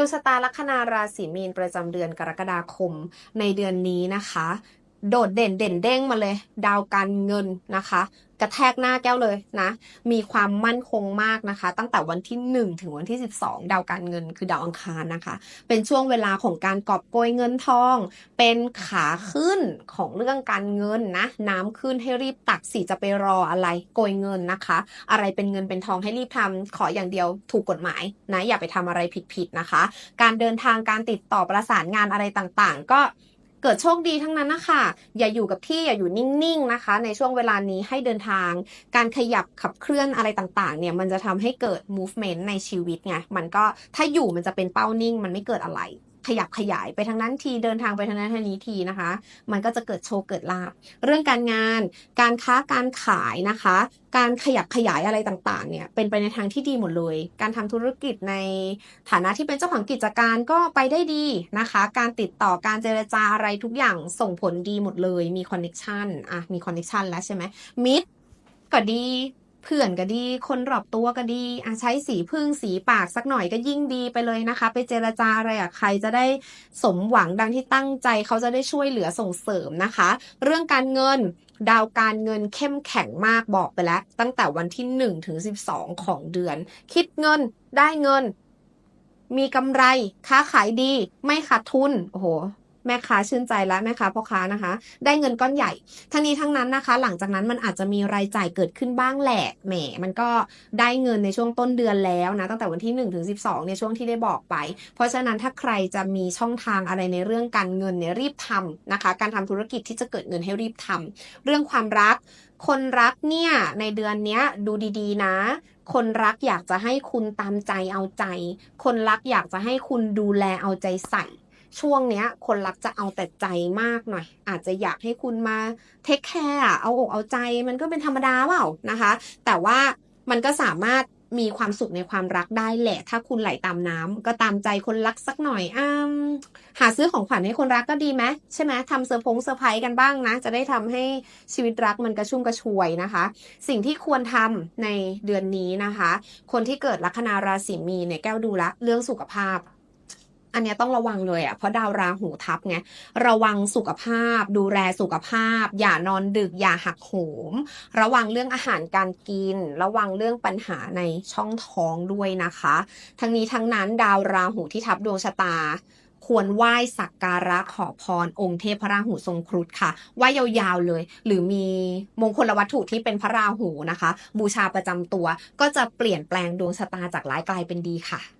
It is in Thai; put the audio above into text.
วงชะตาลัคนาราศีมีนประจำเดือนกรกฎาคมในเดือนนี้นะคะ โดดเด่นเด่นเด้งมาเลย ดาวการเงินนะคะ กระแทกหน้าแก้วเลยนะ มีความมั่นคงมากนะคะ ตั้งแต่วันที่ 1 ถึงวันที่ 12 ดาวการเงินคือดาวอังคารนะคะ เป็นช่วงเวลาของการกอบโกยเงินทอง เป็นขาขึ้นของเรื่องการเงินนะ น้ำขึ้นให้รีบตักสิจะไปรออะไรโกยเงินนะคะ อะไรเป็นเงินเป็นทองให้รีบทำขออย่างเดียวถูกกฎหมายนะอย่าไปทำอะไรผิดๆนะคะ การเดินทางการติดต่อประสานงานอะไรต่างๆ ก็ เกิดโชคดีทั้งนั้นนะคะอย่าอยู่กับที่อย่าอยู่นิ่งๆนะคะ ในช่วงเวลานี้ให้เดินทาง การขยับขับเคลื่อนอะไรต่างๆ เนี่ยมันจะทำให้เกิด movement ในชีวิตไงมันก็ถ้าอยู่มันจะเป็นเป้านิ่ง มันไม่เกิดอะไร ขยับขยายไปทางนั้นทีเดินทางไปทางนั้นทางนี้ทีนะคะ มันก็จะเกิดโชคเกิดลาบเรื่องการงาน การค้าการขายนะคะ การขยับขยายอะไรต่างๆ เนี่ยเป็นไปในทางที่ดีหมดเลย การทำธุรกิจในฐานะที่เป็นเจ้าของกิจการก็ไปได้ดีนะคะ การติดต่อการเจรจาอะไรทุกอย่างส่งผลดีหมดเลย มีคอนเน็ชันอะมีคอนเน็ชันแล้วใช่ไหมมิตรก็ดี เพื่อนก็ดี คนรอบตัวก็ดีอะใช้สีพึ่งสีปากสักหน่อยก็ยิ่งดีไปเลยนะคะ ไปเจรจาอะไรอะใครจะได้สมหวังดังที่ตั้งใจเขาจะได้ช่วยเหลือส่งเสริมนะคะ เรื่องการเงินดาวการเงินเข้มแข็งมากบอกไปแล้ว ตั้งแต่วันที่1ถึง12 ของเดือน คิดเงินได้เงิน มีกำไรค้าขายดี ไม่ขาดทุนโอ้โห แม่ค้าชื่นใจแล้วแม่ค้าพ่อค้านะคะ ได้เงินก้อนใหญ่ ทั้งนี้ทั้งนั้นนะคะ หลังจากนั้นมันอาจจะมีรายจ่ายเกิดขึ้นบ้างแหละแหมมันก็ได้เงินในช่วงต้นเดือนแล้วนะตั้งแต่วันที่1ถึง12ในช่วงที่ได้บอกไป เพราะฉะนั้นถ้าใครจะมีช่องทางอะไรในเรื่องการเงินเนี่ยรีบทำนะคะ การทำธุรกิจที่จะเกิดเงินให้รีบทำเรื่องความรัก คนรักเนี่ยในเดือนนี้ดูดีๆ นะคนรักอยากจะให้คุณตามใจเอาใจ คนรักอยากจะให้คุณดูแลเอาใจใส่ ช่วงเนี้ย คนรักจะเอาแต่ใจมากหน่อย อาจจะอยากให้คุณมาเทคแคร์เอาอกเอาใจมันก็เป็นธรรมดาเปล่านะคะ แต่ว่ามันก็สามารถมีความสุขในความรักได้แหละ ถ้าคุณไหลตามน้ำก็ตามใจคนรักสักหน่อยอ้ามหาซื้อของขวัญให้คนรักก็ดีไหมใช่ไหมทำเซอร์พงเซอร์ไพรส์กันบ้างนะ จะได้ทำให้ชีวิตรักมันกระชุ่มกระชวยนะคะ สิ่งที่ควรทำในเดือนนี้นะคะ คนที่เกิดลัคนาราศีมีนเนี่ยแก้วดูละเรื่องสุขภาพ อันนี้ต้องระวังเลยอะเพราะดาวราหูทับไงระวังสุขภาพ ดูแลสุขภาพ อย่านอนดึกอย่าหักโหม ระวังเรื่องอาหารการกิน ระวังเรื่องปัญหาในช่องท้องด้วยนะคะ ทั้งนี้ทั้งนั้นดาวราหูที่ทับดวงชะตาควรไหว้สักการะขอพรองค์เทพพระราหูทรงครุฑค่ะไหว้ยาวๆเลย หรือมีมงคลวัตถุที่เป็นพระราหูนะคะ บูชาประจำตัวก็จะเปลี่ยนแปลงดวงชะตาจากร้ายกลายเป็นดีค่ะ